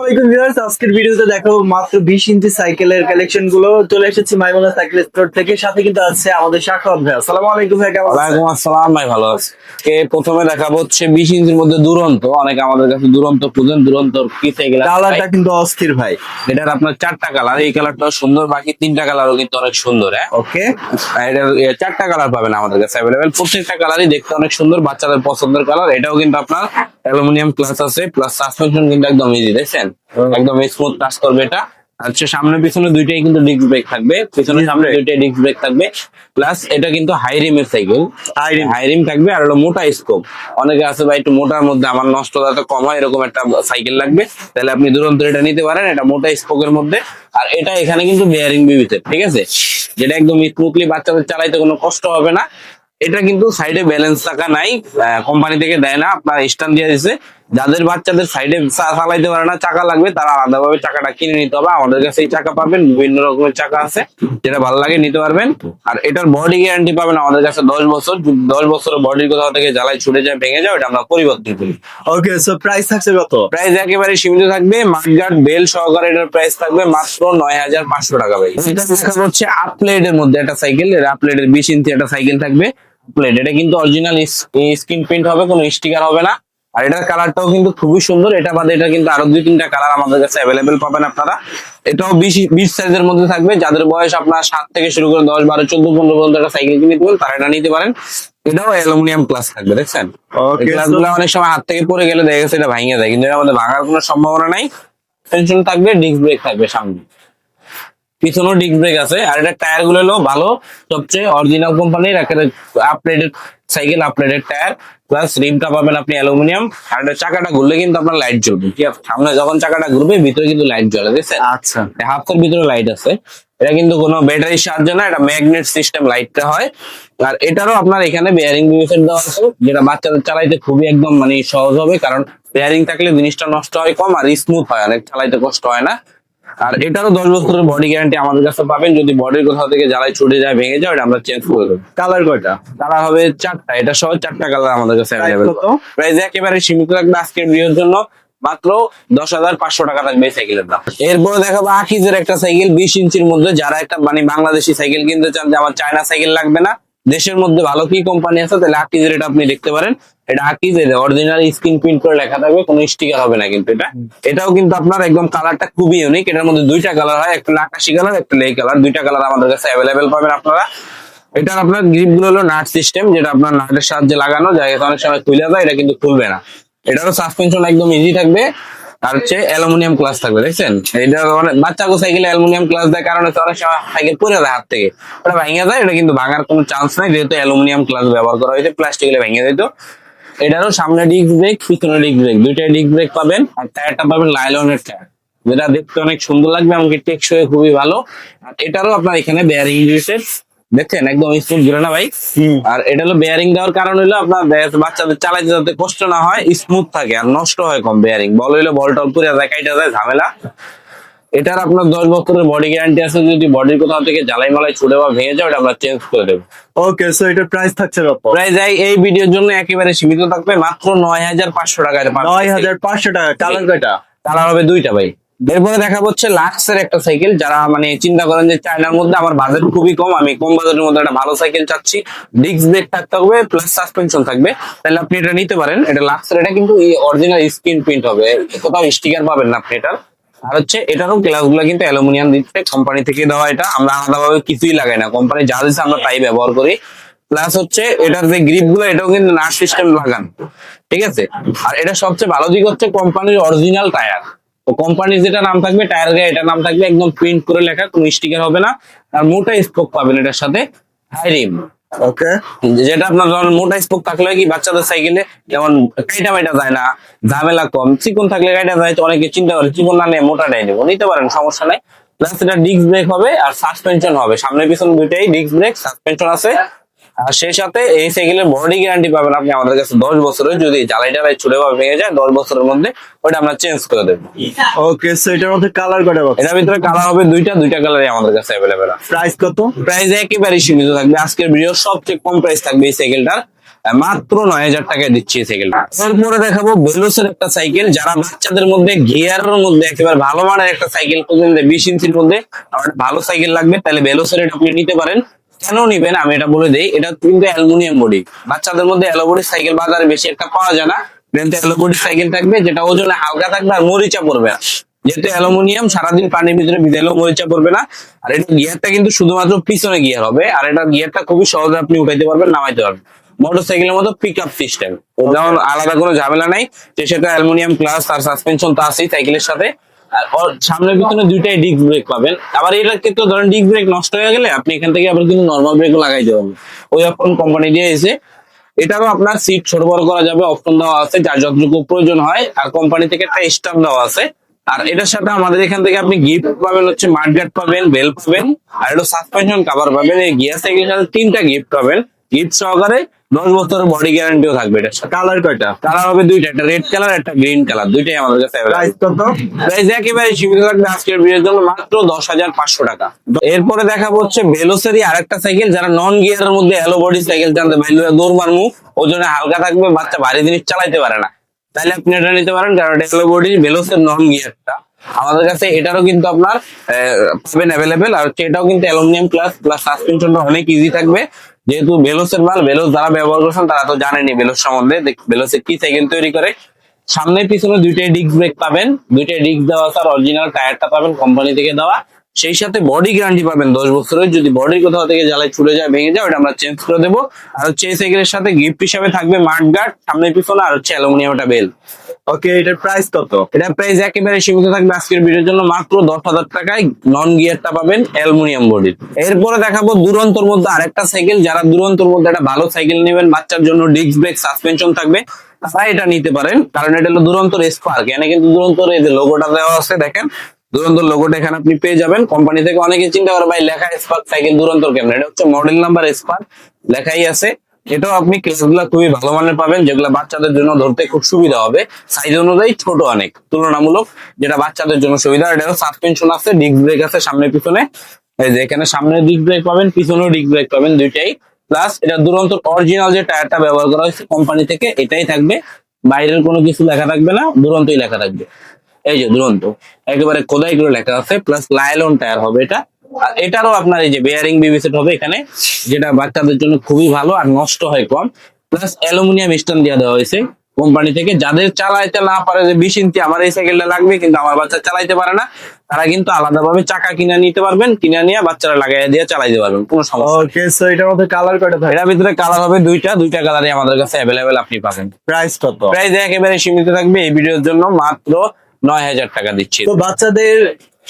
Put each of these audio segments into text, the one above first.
আসসালামাইকুম ভিউয়ার্স আজকের ভিডিওতে দেখো মাত্র বিশ ইঞ্চি সাইকেলের কালেকশনগুলো চলে এসেছি মাইমোনা সাইকেল স্টোর থেকে। সাথে কিন্তু আছে আমাদের শাখাত ভাই। আসসালামু আলাইকুম ভাই কেমন আছেন? আসসালাম ভাই ভালো আছে। কে প্রথমে দেখাবো হচ্ছে বিশ ইঞ্চির মধ্যে দুরন্ত অনেক আমাদের কাছে দুরন্ত খুঁজেন দুরন্ত কি সাইকেল কালারটা কিন্তু অস্থির ভাই। এটার আপনার চারটা কালার এই সুন্দর বাকি তিনটা কালারও কিন্তু অনেক সুন্দর হ্যাঁ? ওকে এটার চারটা কালার পাবেন আমাদের কাছে প্রত্যেকটা কালারই দেখতে অনেক সুন্দর বাচ্চাদের পছন্দের কালার এটাও কিন্তু আপনার অ্যালুমিনিয়াম ক্লাস আছে প্লাস সাসপেনশন কিন্তু একদম ইজি দেখছেন? একদম স্মুথ টাচ করবে এটা। আচ্ছা সামনে পিছনে দুইটাই কিন্তু ডিস্ক ব্রেক থাকবে। পিছনে সামনে দুইটাই ডিস্ক ব্রেক থাকবে। প্লাস এটা কিন্তু হাই রিমের সাইকেল। হাই রিম থাকবে আর হলো মোটা স্কোপ অনেকে আছে ভাই একটু মোটার মধ্যে আমার নষ্ট যাতে কম হয় এরকম একটা সাইকেল লাগবে। তাহলে আপনি দুরন্ত এটা নিতে পারেন এটা মোটা স্পোকের মধ্যে। আর এটা এখানে কিন্তু বেয়ারিং বিবিতে ঠিক আছে? যেটা একদম স্মুথলি বাচ্চাদের চালাইতে কোনো কষ্ট হবে না। এটা কিন্তু সাইডে ব্যালেন্স টাকা নাই কোম্পানি থেকে দেয় না আপনার স্ট্যান্ড দিয়ে দিছে। যাদের বাচ্চাদের সাইডে চালাইতে পারে না চাকা লাগবে তারা আলাদাভাবে চাকাটা কিনে নিতে হবে। আমাদের কাছে এই চাকা পাবেন বিভিন্ন রকমের চাকা আছে যেটা ভালো লাগে নিতে পারবেন। আর এটার বডি গ্যারান্টি পাবেন আমাদের কাছে দশ বছর দশ বছর বডির কোথাও থেকে জ্বালাই ছুটে যায় ভেঙে যায় এটা আমরা পরিবর্তন করি। ওকে সো প্রাইস থাকছে কত? প্রাইস একেবারে সীমিত থাকবে মাঠগার্ড বেল সহকারে এটার প্রাইস থাকবে মাত্র নয় হাজার পাঁচশো টাকা ভাই। এটা দেখা হচ্ছে আপলেট এর মধ্যে একটা সাইকেল আপলেট এর বিশ ইঞ্চি একটা সাইকেল থাকবে। আপলেট এটা কিন্তু অরিজিনাল স্ক্রিন প্রিন্ট হবে কোনো স্টিকার হবে না। আর এটার কালারটাও কিন্তু খুবই সুন্দর। এটা বাদে এটা কিন্তু আরও দুই তিনটা কালার আমাদের কাছে অ্যাভেলেবেল পাবেন আপনারা। এটাও বিশ বিশ সাইজের মধ্যে থাকবে। যাদের বয়স আপনার সাত থেকে শুরু করে দশ বারো চোদ্দ পনেরো পর্যন্ত একটা সাইকেল কিনে দিবেন তারা এটা নিতে পারেন। এটাও অ্যালুমিনিয়াম ক্লাস থাকবে দেখছেন? এই অনেক সময় হাত থেকে পড়ে গেলে দেখা গেছে এটা ভাঙে যায় কিন্তু এর মধ্যে ভাঙার কোনো সম্ভাবনা নাই। টেনশন থাকবে ডিস্ক ব্রেক থাকবে সামনে। পিছনেও ডিস্ক ব্রেক আছে আর এটা টায়ারগুলো হলো ভালো সবচেয়ে অরিজিনাল কোম্পানির একেবারে updated cycle updated tyre plus রিমটা পাবেন আপনি অ্যালুমিনিয়াম আর এটা চাকাটা ঘুরলে কিন্তু আপনার লাইট জ্বলবে ঠিক আছে? সামনে যখন চাকাটা ঘুরবে ভিতরে কিন্তু লাইট জ্বলে দেখছেন? আচ্ছা। হাতের ভিতরে লাইট আছে। এটা কিন্তু কোনো ব্যাটারির সাহায্য না এটা ম্যাগনেট সিস্টেম লাইটটা হয়। আর এটারও আপনার এখানে বেয়ারিং ডিভিশন দেওয়া আছে যেটা বাচ্চাদের চালাইতে খুবই একদম মানে সহজ হবে কারণ বেয়ারিং থাকলে জিনিসটা নষ্ট হয় কম আর স্মুথ হয় অনেক চালাইতে কষ্ট হয় না। আর এটারও দশ বছরের বডি গ্যারান্টি আমাদের কাছে পাবেন। যদি বডির কোথাও থেকে জ্বালাই ছুটে যায় ভেঙে যায় ওটা আমরা চেঞ্জ করে দেবো। কালার কয়টা? তারা হবে চারটা। এটা সহ চারটা কালার আমাদের কাছে অ্যাভেলেবেল প্রাইস একেবারে সীমিত থাকবে আজকের ভিডিওর জন্য। মাত্র দশ হাজার পাঁচশো টাকা থাকবে এই সাইকেলের দাম। এরপরে দেখাবো আকিজের একটা সাইকেল বিশ ইঞ্চির মধ্যে যারা একটা মানে বাংলাদেশি সাইকেল কিনতে চান যে আমার চায়না সাইকেল লাগবে না দেশের মধ্যে ভালো কি কোম্পানি আছে তাহলে আকিজের এটা আপনি দেখতে পারেন। এটা আকিজ অরিজিনাল স্ক্রিন প্রিন্ট করে লেখা থাকবে, কোনো স্টিকার হবে না কিন্তু এটা। এটাও কিন্তু আপনার একদম কালারটা খুবই ইউনিক এটার মধ্যে দুইটা কালার হয়, একটা আকাশি কালার একটা লেই কালার দুইটা কালার আমাদের কাছে অ্যাভেলেবেল পাবেন আপনারা। এটার আপনার গ্রিপগুলো হলো নাট সিস্টেম যেটা আপনার নাটের সাহায্যে লাগানো যায় সময় খুলে যায়, এটা কিন্তু খুলবে না। এটারও সাসপেনশন একদম ইজি থাকবে। আর হচ্ছে অ্যালুমিনিয়াম ক্লাস থাকবে, দেখছেন? এটা অনেক বাচ্চাকে সাইকেলে অ্যালুমিনিয়াম ক্লাস দেয়, কারণ অনেক সময় সাইকেল পরে যায় হাত থেকে। ওটা ভেঙে যায়, এটা কিন্তু ভাঙার কোনো চান্স নাই, যেহেতু অ্যালুমিনিয়াম ক্লাস ব্যবহার করা হয়েছে প্লাস্টিক ভেঙে যেত। এটারও সামনে ডিস্ক ব্রেক পিছনে ডিস্ক ব্রেক দুইটাই ডিস্ক ব্রেক পাবেন আর টায়ারটা পাবেন লাইলনের টায়ার যেটা দেখতে অনেক সুন্দর লাগবে এমনকি টেকসই খুবই ভালো। আর এটারও আপনার এখানে বেয়ারিং ইউনিটের দেখছেন? একদম স্মুথ গেলে না ভাই? আর এটা হলো বেয়ারিং দেওয়ার কারণ হলো আপনার বাচ্চাদের চালাইতে যাতে কষ্ট না হয় স্মুথ থাকে আর নষ্ট হয় কম বেয়ারিং বল হইল বল টল পুরে যায় কাইটা যায় ঝামেলা। এটার আপনার দশ বছরের বডি গ্যারান্টি আছে যদি বডির কোথাও থেকে জ্বালাই মালাই ছুটে বা ভেঙে যায় ওটা আমরা চেঞ্জ করে দেবো। ওকে সো এটার প্রাইস থাকছে যাই এই ভিডিওর জন্য একেবারে সীমিত থাকবে মাত্র নয় হাজার পাঁচশো টাকায় নয় হাজার পাঁচশো টাকা কালার কয়টা? কালার হবে দুইটা ভাই। এরপরে দেখা হচ্ছে লাক্সের একটা সাইকেল যারা মানে চিন্তা করেন যে চায়নার মধ্যে আমার বাজেট খুবই কম আমি কম বাজেটের মধ্যে একটা ভালো সাইকেল চাচ্ছি। ডিস্ক ব্রেক থাকতে হবে প্লাস সাসপেনশন থাকবে। তাহলে আপনি এটা নিতে পারেন এটা লাক্সের এটা কিন্তু অরিজিনাল স্ক্রিন প্রিন্ট হবে কোথাও স্টিকার পাবেন না আপনি এটার। আর হচ্ছে এটারও গ্লাসগুলা কিন্তু অ্যালুমিনিয়াম দিচ্ছে কোম্পানি থেকে দেওয়া এটা আমরা আলাদাভাবে কিছুই লাগাই না। কোম্পানি যা দিচ্ছে আমরা তাই ব্যবহার করি। প্লাস হচ্ছে এটার যে গ্রিপগুলো এটাও কিন্তু নাট সিস্টেম লাগান। ঠিক আছে? আর এটা সবচেয়ে ভালো দিক হচ্ছে কোম্পানির অরিজিনাল টায়ার তো কোম্পানির যেটা নাম থাকবে টায়ার গায়ে এটা নাম থাকবে একদম প্রিন্ট করে লেখা, কোনো স্টিকার হবে না। আর মোটা স্পোক পাবেন এটার সাথে। হাই রিম ওকে যেটা আপনার ধরেন মোটা স্পোক থাকলে কি বাচ্চাদের সাইকেলে যেমন কাইটা মাইটা যায় না, ঝামেলা কম, চিকন থাকলে কাইটা যায়, তো অনেকে চিন্তা করে চিকন না নিয়ে মোটাটাই নেব। নিতে পারেন, সমস্যা নাই। প্লাস এটা ডিস্ক ব্রেক হবে আর সাসপেনশন হবে। সামনে পিছনে দুইটাই ডিস্ক ব্রেক সাসপেনশন আছে। আর সেই সাথে এই সাইকেলের বডি গ্যারান্টি পাবেন আপনি আমাদের কাছে দশ বছরের। যদি জ্বালাই টালাই ছুটে বা ভেঙে যায় দশ বছরের মধ্যে ওটা আমরা চেঞ্জ করে দেবো। ওকে সো এটার মধ্যে কালার কয়টা কত এটার ভিতরে কালার হবে দুইটা দুইটা কালারই আমাদের কাছে অ্যাভেলেবেল প্রাইস কত? প্রাইস একেবারে সীমিত থাকবে। আজকের ভিডিও সবচেয়ে কম প্রাইস থাকবে এই সাইকেলটার মাত্র নয় হাজার টাকায় দিচ্ছি এই সাইকেলটা এরপরে দেখাবো বেলোসের একটা সাইকেল যারা বাচ্চাদের মধ্যে গিয়ারের মধ্যে একেবারে ভালো মানের একটা সাইকেল খুঁজেন বিশ ইঞ্চির মধ্যে আমার ভালো সাইকেল লাগবে। তাহলে বেলোসের এটা আপনি নিতে পারেন। কেন নিবেন? আমি এটা বলে দেই, এটা কিন্তু অ্যালুমিনিয়াম বডি। বাচ্চাদের মধ্যে অ্যালোবডি সাইকেল বাজারে বেশি একটা পাওয়া যায় না। কিন্তু অ্যালোবডি সাইকেল থাকবে, যেটা ওজনে হালকা থাকবে আর মরিচা পড়বে না। যেহেতু অ্যালুমিনিয়াম, সারাদিন পানির ভিতরে ভিজাইলেও মরিচা পড়বে না। আর এটা গিয়ারটা কিন্তু শুধুমাত্র পিছনে গিয়ার হবে, আর এটা গিয়ারটা খুবই সহজে আপনি উঠাইতে পারবেন, নামাইতে পারবেন। মোটর সাইকেলের মতো পিক আপ সিস্টেম যেমন আলাদা কোনো ঝামেলা নাই। যে সেটা অ্যালুমিনিয়াম প্লাস তার সাসপেনশন তো আছেই সাইকেলের সাথে। আর ওর সামনের পিছনে দুইটাই ডিস্ক ব্রেক পাবেন। আবার এটা কিন্তু ধরেন ডিস্ক ব্রেক নষ্ট হয়ে গেলে আপনি এখান থেকে আবার কিন্তু নর্মাল ব্রেকও লাগাইতে পারবেন ওই অপশন কোম্পানি দিয়ে এসে এটারও আপনার সিট ছোট বড় করা যাবে অপশন দেওয়া আছে, যার যতটুকু প্রয়োজন হয়, আর কোম্পানি থেকে একটা স্টাম্প দেওয়া আছে। আর এটার সাথে আমাদের এখান থেকে আপনি গিফট পাবেন, হচ্ছে মাঠগার্ড পাবেন বেল পাবেন, আর এটা সাসপেনশন কভার পাবেন, এই গিয়ার সাইকেলের সাথে তিনটা গিফট পাবেন। গিফট সহকারে দশ বছরের বডি গ্যারান্টিও থাকবে কালার কয়টা? কালার হবে দুইটা একটা রেড কালার একটা গ্রিন কালার দুইটাই আমাদের কাছে প্রাইস কত? প্রাইস একেবারে সীমিত থাকবে আজকের ভিডিওর জন্য মাত্র দশ হাজার পাঁচশো টাকা। এরপরে দেখাবো হচ্ছে ভেলোসেরই আরেকটা সাইকেল যারা নন গিয়ারের মধ্যে এলো বডি সাইকেল জানতে ভাইলু দৌড় মারমু ওজনে হালকা থাকবে বাচ্চা ভারী জিনিস চালাইতে পারে না। তাহলে আপনি এটা নিতে পারেন কারণ এটা এলো বডি ভেলোসের নন গিয়ারটা আমাদের কাছে এটারও কিন্তু আপনার পাবেন অ্যাভেলেবেল আর এটাও কিন্তু অ্যালুমিনিয়াম প্লাস প্লাস সাসপেনশনটা অনেক ইজি থাকবে। যেহেতু বেলোসের মাল বেলোস যারা ব্যবহার করছেন তারা তো জানেনি বেলোস সম্বন্ধে বেলোসে কি সেকেন্ড তৈরি করে। সামনে পিছনে দুইটাই ডিস্ক ব্রেক পাবেন, দুইটাই ডিস্ক দেওয়া স্যার অরিজিনাল টায়ারটা পাবেন কোম্পানি থেকে দেওয়া। সেই সাথে বডি গ্যারান্টি পাবেন দশ বছরের। যদি বডি কোথাও থেকে জ্বালায় ছুটে যায় ভেঙে যায় ওটা আমরা চেঞ্জ করে দেবো। আর হচ্ছে এই সাইকেলের সাথে গিফট হিসাবে থাকবে মাঠ গার্ড সামনে পিছনে আর হচ্ছে অ্যালুমিনিয়াম একটা বেল ওকে এটার প্রাইস কত? এটা প্রাইস একেবারে সীমিত থাকবে আজকের ভিডিওর জন্য মাত্র দশ হাজার টাকায় নন গিয়ারটা পাবেন অ্যালুমিনিয়াম বডির এরপরে দেখাবো দুরন্তর মধ্যে আরেকটা সাইকেল যারা দুরন্তর মধ্যে একটা ভালো সাইকেল নেবেন বাচ্চার জন্য ডিস্ক ব্রেক সাসপেনশন থাকবে তারা এটা নিতে পারেন। কারণ এটা হলো দুরন্তর স্পার্ক এখানে কিন্তু দুরন্তর এই যে লোগোটা দেওয়া আছে দেখেন। দুরন্তর লোগোটা এখানে আপনি পেয়ে যাবেন। কোম্পানি থেকে অনেকে চিন্তা করে, ভাই, লেখা স্পার্ক সাইকেল দুরন্তর কেমন? এটা হচ্ছে মডেল নাম্বার স্পার্ক লেখাই আছে। এটাও আপনি ক্লাসগুলো খুবই ভালো মানের পাবেন, যেগুলো বাচ্চাদের জন্য ধরতে খুব সুবিধা হবে। সাইজ অনুযায়ী ছোট অনেক, তুলনামূলক যেটা বাচ্চাদের জন্য সুবিধা এটাও সাসপেনশন আছে ডিস্ক ব্রেক আছে সামনে পিছনে। এই যে এখানে সামনে ডিস্ক ব্রেক পাবেন, পিছনেও ডিস্ক ব্রেক পাবেন দুইটাই। প্লাস এটা দুরন্ত অরিজিনাল যে টায়ারটা ব্যবহার করা হয়েছে কোম্পানি থেকে, এটাই থাকবে। বাইরের কোনো কিছু লেখা থাকবে না, দুরন্তই লেখা থাকবে। এই যে দুরন্ত একেবারে খোদাই করে লেখা আছে প্লাস লাইলন টায়ার হবে এটা। আর এটারও আপনার এই যে বেয়ারিং বিবিসেট হবে এখানে যেটা বাচ্চাদের জন্য খুবই ভালো আর নষ্ট হয় কম। প্লাস অ্যালুমিনিয়াম স্ট্যান্ড দেওয়া দেওয়া হয়েছে কোম্পানি থেকে। যাদের চালাইতে না পারে যে বিশ ইঞ্চি আমার এই সাইকেলটা লাগবে কিন্তু আমার বাচ্চা চালাইতে পারে না তারা কিন্তু আলাদাভাবে চাকা কিনে নিতে পারবেন কিনে নিয়ে বাচ্চারা লাগাই দিয়ে চালাইতে পারবেন কোনো সমস্যা। ওকে সো এটার মধ্যে কালার কয়টা থাকে? এটার ভিতরে কালার হবে দুইটা দুইটা কালারই আমাদের কাছে অ্যাভেলেবেল আপনি পাবেন। প্রাইস কত? প্রাইস একেবারে সীমিত থাকবে এই ভিডিওর জন্য মাত্র নয় হাজার টাকা দিচ্ছি। তো বাচ্চাদের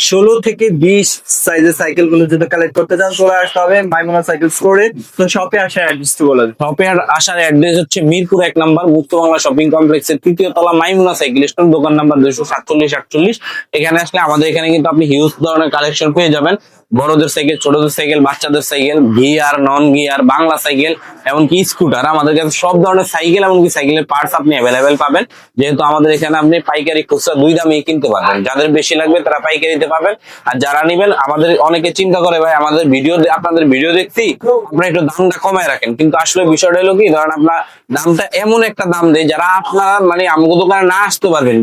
ষোলো থেকে বিশ সাইজের সাইকেলগুলো যদি কালেক্ট করতে চান চলে আসতে হবে মাইমোনা সাইকেল স্টোরে তো শপে আসার অ্যাড্রেস বলে শপে আর আসার অ্যাড্রেস হচ্ছে মিরপুর এক নাম্বার মুক্ত বাংলা শপিং কমপ্লেক্সের তৃতীয় তলা মাইমুনা সাইকেল স্টোর দোকান নাম্বার দুশো সাতচল্লিশ আটচল্লিশ। এখানে আসলে আমাদের এখানে কিন্তু আপনি হিউজ ধরনের কালেকশন পেয়ে যাবেন। বড়দের সাইকেল, ছোটদের সাইকেল, বাচ্চাদের cycle, gear, non gear, Bangla cycle, এমনকি স্কুটার। আমাদের কাছে সব ধরনের সাইকেল এমনকি সাইকেলের পার্টস আপনি অ্যাভেলেবেল পাবেন। যেহেতু আমাদের এখানে আপনি পাইকারি খুচরা দুই দামে কিনতে পারবেন। যাদের বেশি লাগবে তারা পাইকারিতে পাবেন আর যারা নিবেন, আমাদের অনেকে চিন্তা করে, ভাই, আমাদের ভিডিও আপনাদের ভিডিও দেখছি, আপনারা একটু দামটা কমায় রাখেন। কিন্তু আসলে বিষয়টা হলো কি, ধরেন আপনার দামটা এমন একটা দাম দেয়, যারা আপনারা মানে আমাকে দোকানে না আসতে পারবেন।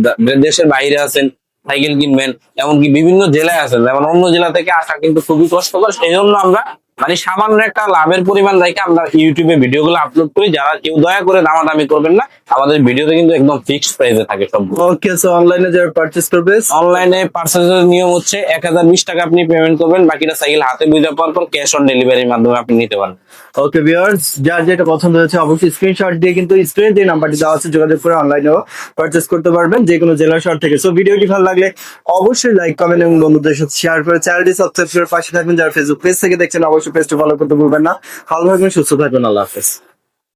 দেশের বাইরে আছেন সাইকেল কিনবেন, এমনকি বিভিন্ন জেলায় আসেন যেমন অন্য জেলা থেকে আসা কিন্তু খুবই কষ্টকর সেই জন্য আমরা মানে সামান্য একটা লাভের পরিমাণ রেখে আমরা ইউটিউবে ভিডিওগুলো আপলোড করি। যারা কেউ দয়া করে দামাদামি করবেন না আমাদের ভিডিওতে কিন্তু একদম ফিক্সড প্রাইসে থাকে সব ওকে সো অনলাইনে যারা পারচেস করবে? অনলাইনে পার্সেলের নিয়ম হচ্ছে এক হাজার বিশ টাকা আপনি পেমেন্ট করবেন বাকিটা সাইকেল হাতে বুঝে পাওয়ার পর ক্যাশ অন ডেলিভারির মাধ্যমে আপনি নিতে পারেন ওকে ভিউয়ার্স যার যেটা পছন্দ হয়েছে অবশ্যই স্ক্রিনশট দিয়ে কিন্তু স্ক্রিনে যে নাম্বারটি দেওয়া আছে যোগাযোগ করে অনলাইনেও পারচেস করতে পারবেন যে কোনো জেলা শহর থেকে। সো ভিডিওটি ভালো লাগলে অবশ্যই লাইক কমেন্ট এবং বন্ধুদের সাথে শেয়ার করে চ্যানেলটি সাবস্ক্রাইব করে পাশে থাকবেন। যারা ফেসবুক পেজ থেকে দেখছেন অবশ্যই ফলো করতে ভুলবেন না। ভালো থাকবেন সুস্থ থাকবেন আল্লাহ হাফেজ।